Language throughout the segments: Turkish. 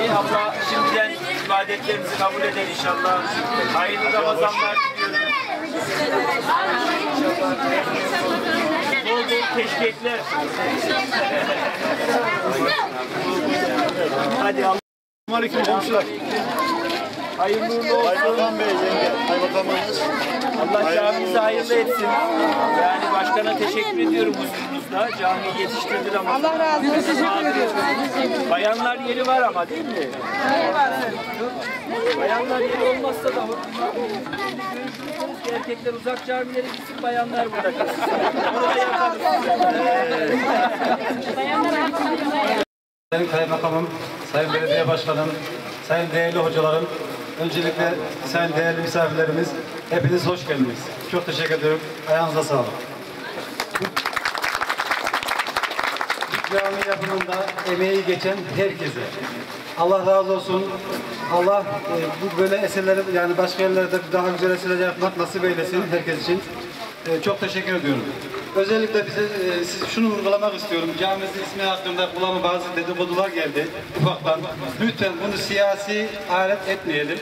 İyi abla şimdiden ibadetlerimizi kabul eder inşallah. Hayırlı Ramazanlar diliyorum. Bol bol teşvikler. Hadi Allah. Aleyküm komşular. Hayırlı uğurlu olsun. Kaymakam Bey, yenge. Kaymakamımız. Allah camimizi hayırlı etsin. Yani başkana teşekkür ediyorum huzurunuzda. Camiyi yetiştirdi ama. Allah razı olsun. Teşekkür ediyorum. Bayanlar yeri var ama değil mi? Bayanlar yeri olmazsa da erkekler uzak camilere gitsin, bayanlar burada kalsın. Onu da yaparız. Sayın Kaymakamım, Sayın Belediye Başkanım, Sayın değerli hocalarım, öncelikle sayın değerli misafirlerimiz, hepiniz hoş geldiniz. Çok teşekkür ediyorum. Ayağınıza sağlık. Cami yapımında emeği geçen herkese Allah razı olsun. Allah e, bu böyle eserleri yani başka yerlerde daha güzel eserler yapmak nasip eylesin herkes için. E, çok teşekkür ediyorum. Özellikle bize e, siz şunu vurgulamak istiyorum. Camimizin ismi hakkında kulağıma bazı dedikodular geldi ufaktan. Lütfen bunu siyasi alet etmeyelim.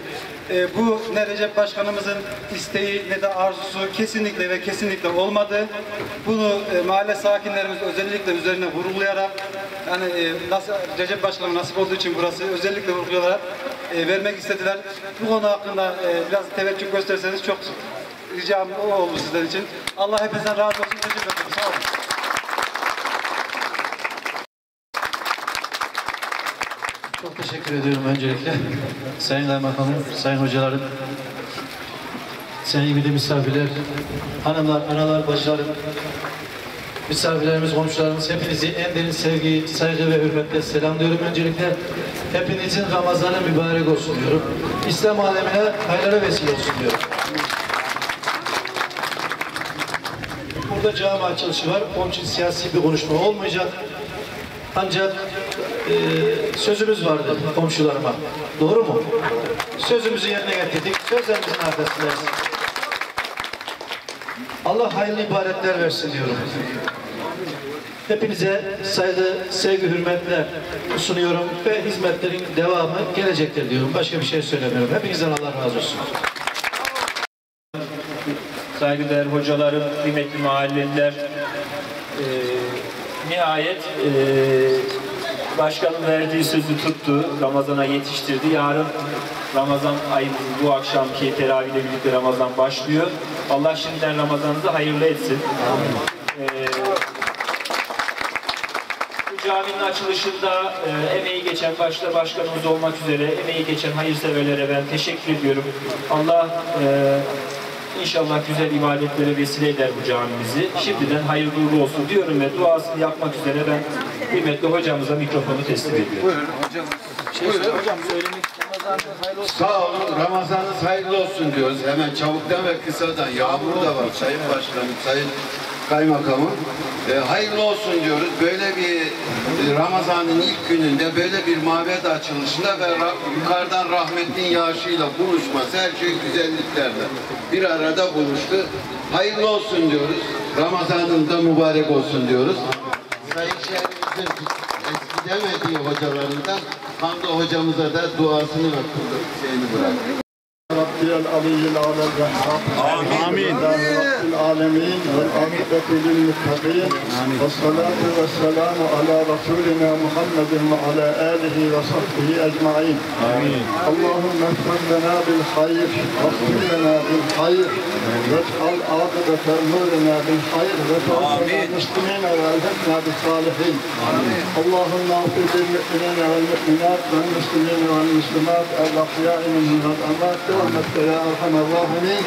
E, bu ne Recep Başkanımızın isteği ne de arzusu kesinlikle ve kesinlikle olmadı. Bunu e, mahalle sakinlerimiz özellikle üzerine vurgulayarak yani e, nasıl Recep Başkanım nasip olduğu için burası özellikle vurgulayarak e, vermek istediler. Bu konu hakkında e, biraz teveccüh gösterseniz çok ricam o oldu sizler için. Allah hepinizden razı olsun. Teşekkür ederim. Sağ olun. Çok teşekkür ediyorum öncelikle. Sayın Kaymakamım, Sayın Hocalarım, sevgili misafirler, hanımlar, analar, bacılarım, misafirlerimiz, komşularımız, hepinizi en derin sevgi, saygı ve hürmetle selamlıyorum öncelikle. Hepinizin Ramazanı mübarek olsun diyorum. İslam alemine hayırlara vesile olsun diyorum. Burada cami açılışı var. Onun için siyasi bir konuşma olmayacak. Ancak e, sözümüz vardı komşularıma. Doğru mu? Sözümüzü yerine getirdik. Sözlerimizin arkasındayız. Allah hayırlı ibadetler versin diyorum. Hepinize saygı, sevgi, hürmetler sunuyorum ve hizmetlerin devamı gelecektir diyorum. Başka bir şey söylemiyorum. Hepinizden Allah razı olsun. saygıdeğer hocalarım, kıymetli mahalleliler, eee, nihayet eee başkanın verdiği sözü tuttu, Ramazan'a yetiştirdi. Yarın Ramazan ayımız bu akşamki teravihle birlikte Ramazan başlıyor. Allah şimdiden Ramazanınızı hayırlı etsin. Eee, bu caminin açılışında e, emeği geçen başta başkanımız olmak üzere emeği geçen hayırseverlere ben teşekkür ediyorum. Allah e, inşallah güzel ibadetlere vesile eder bu camimizi. Şimdiden hayırlı uğurlu olsun diyorum ve duasını yapmak üzere ben kıymetli hocamıza mikrofonu teslim ediyorum. Sağ olun. Ramazanınız hayırlı olsun diyoruz. Hemen çabuktan ve kısadan. Yağmur da var Sayın Başkanım, Sayın Kaymakamım. Ee, hayırlı olsun diyoruz. Böyle bir e, Ramazan'ın ilk gününde böyle bir mabed açılışında ve ra- yukarıdan rahmetin yağışıyla buluşması her şey güzelliklerle bir arada buluştu. Hayırlı olsun diyoruz. Ramazan'ın da mübarek olsun diyoruz. Sayın Şehrimizin eskidemediği hocalarından Hamdi hocamıza da duasını ve şeyini bıraktık. ربي العلي الأعلى الرحمن آمين رب العالمين والعاقبة للمتقين والصلاة والسلام على رسولنا محمد وعلى آله وصحبه أجمعين آمين اللهم اغفر لنا بالخير واغفر لنا بالخير واجعل عاقبة أمورنا بالخير وتوفنا المسلمين والحقنا بالصالحين اللهم اغفر للمؤمنين والمؤمنات والمسلمين والمسلمات الأحياء منهم ve ya erhamer rahimin.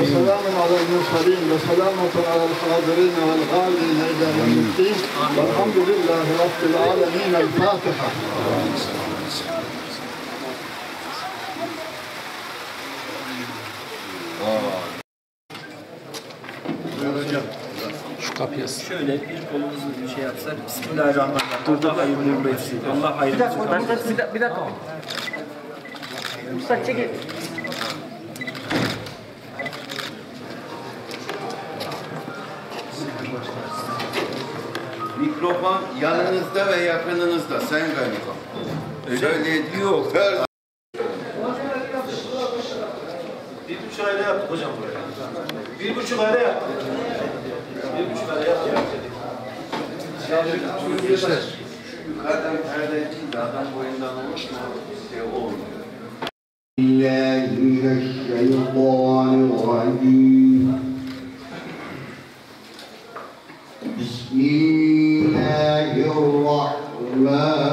Ve selamun alel mursalin ve selamun alel hadirin vel galin ila yevmiddin. Velhamdülillahi rabbil alemin. El Fatiha. Şu kapıyı Şöyle bir kolumuzu bir şey yapsak. Bismillahirrahmanirrahim. Dur dur. Allah hayırlı uğurlu etsin. Allah hayırlı Bir dakika. Bir dakika. Mustafa çekil. mikrofon yanınızda ve yakınınızda Sayın Kaymakam. Söylediği her bir buçuk ayda yaptık hocam buraya. Bir buçuk ayda yaptık. Bir buçuk ayda yaptık. Arkadaşlar şu yukarıdan perde için de adam boyundan olmuş mu? Şey olmuyor.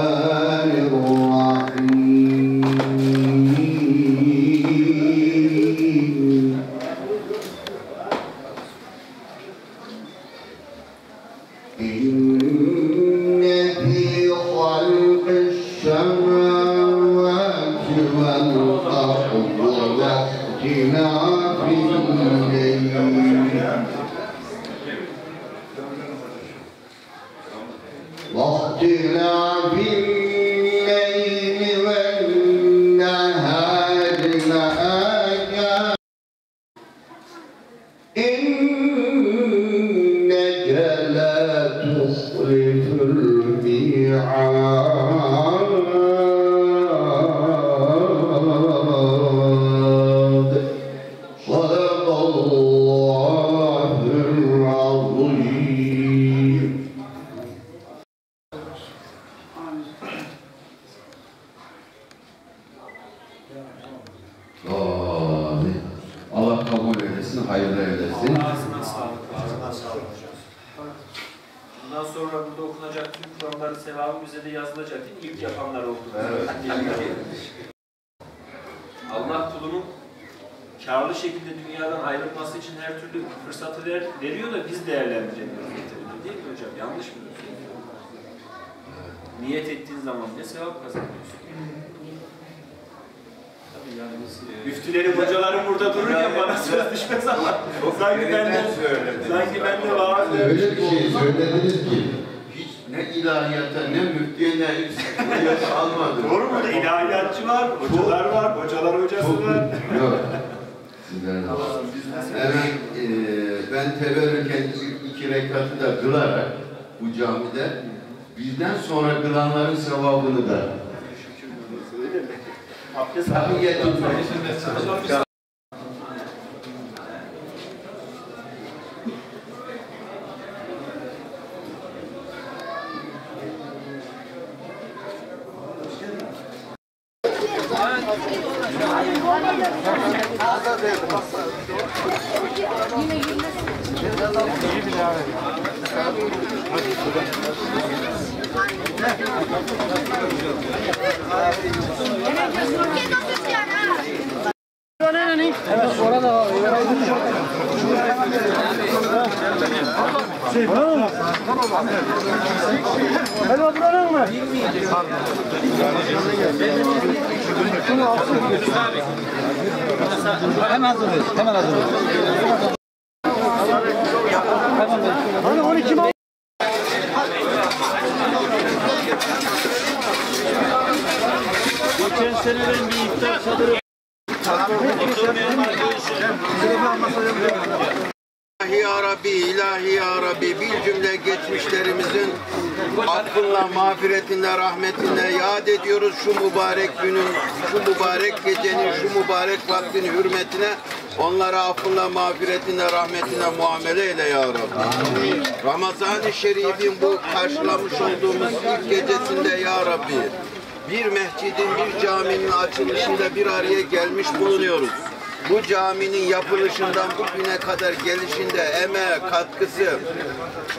الغالبون kabul eylesin, hayırlı eylesin. Ağzına sağlık. Ağzına sağlık. Bundan sonra burada okunacak tüm Kur'anların sevabı bize de yazılacak değil mi? İlk yapanlar oldu. Allah kulunun karlı şekilde dünyadan ayrılması için her türlü fırsatı ver, veriyor da biz değerlendiremiyoruz değil mi hocam? Yanlış mı? Niyet ettiğin zaman ne sevap kazanıyorsun? Müftülerin, hocaların burada dururken bana söz düşmez ama sanki bende, sanki bende var. Öyle bir şey söylediniz ki hiç ne ilahiyata ne müftiye ne yüksekliğe almadı. Doğru mu? İlahiyatçı var, hocalar var, hocalar hocası var. Yok. Evet, e, ben teberrüken iki rekatı da kılarak bu camide bizden sonra kılanların sevabını da İslamiyetü Yine yürümesin. İyi bir abi. Evet, orada var. Şey, buranın mı? Helva buranın mı? Şunu alsın. Hemen hazırlayız, hemen hazırlayız. Hani Abdest tahiyye tutmayın. İlahi ya Rabbi, ilahi ya Rabbi bir cümle geçmişlerimizin affınla, mağfiretinle, rahmetinle yad ediyoruz şu mübarek günün, şu mübarek gecenin, şu mübarek vaktin hürmetine onlara affınla, mağfiretinle, rahmetinle muamele eyle ya Rabbi. Ramazan-ı Şerif'in bu karşılamış olduğumuz ilk gecesinde ya Rabbi bir mescidin, bir caminin açılışında bir araya gelmiş bulunuyoruz bu caminin yapılışından bugüne kadar gelişinde emeğe katkısı,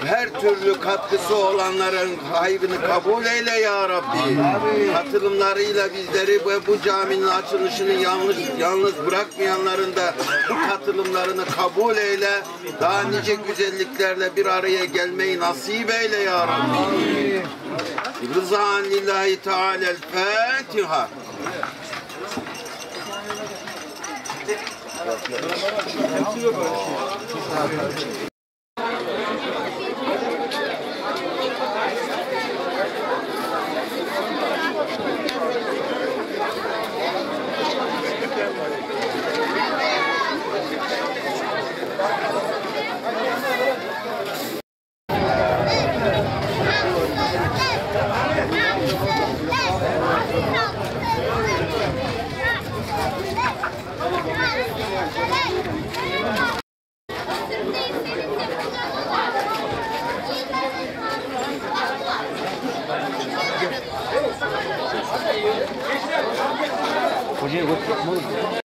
her türlü katkısı olanların hayrını kabul eyle ya Rabbi. Katılımlarıyla bizleri ve bu caminin açılışını yalnız yalnız bırakmayanların da bu katılımlarını kabul eyle. Daha nice güzelliklerle bir araya gelmeyi nasip eyle ya Rabbi. Rızan lillahi teala'l Fatiha. Hey! 굳이 이거 뭐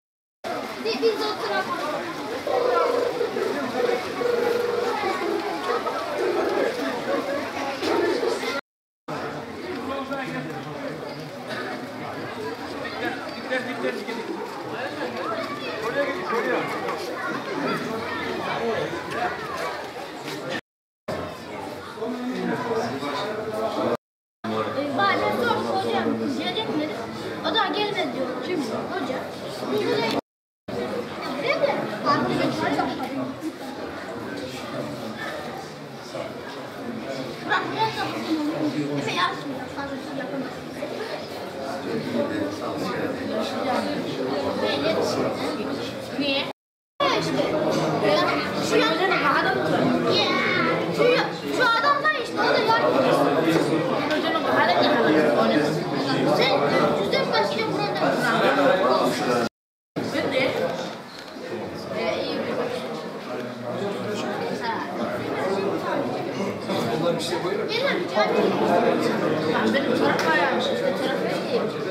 Niye? Şey, işte buyurun. Gelin abi canım. Benim taraf ayağım işte. Tarafı iyi.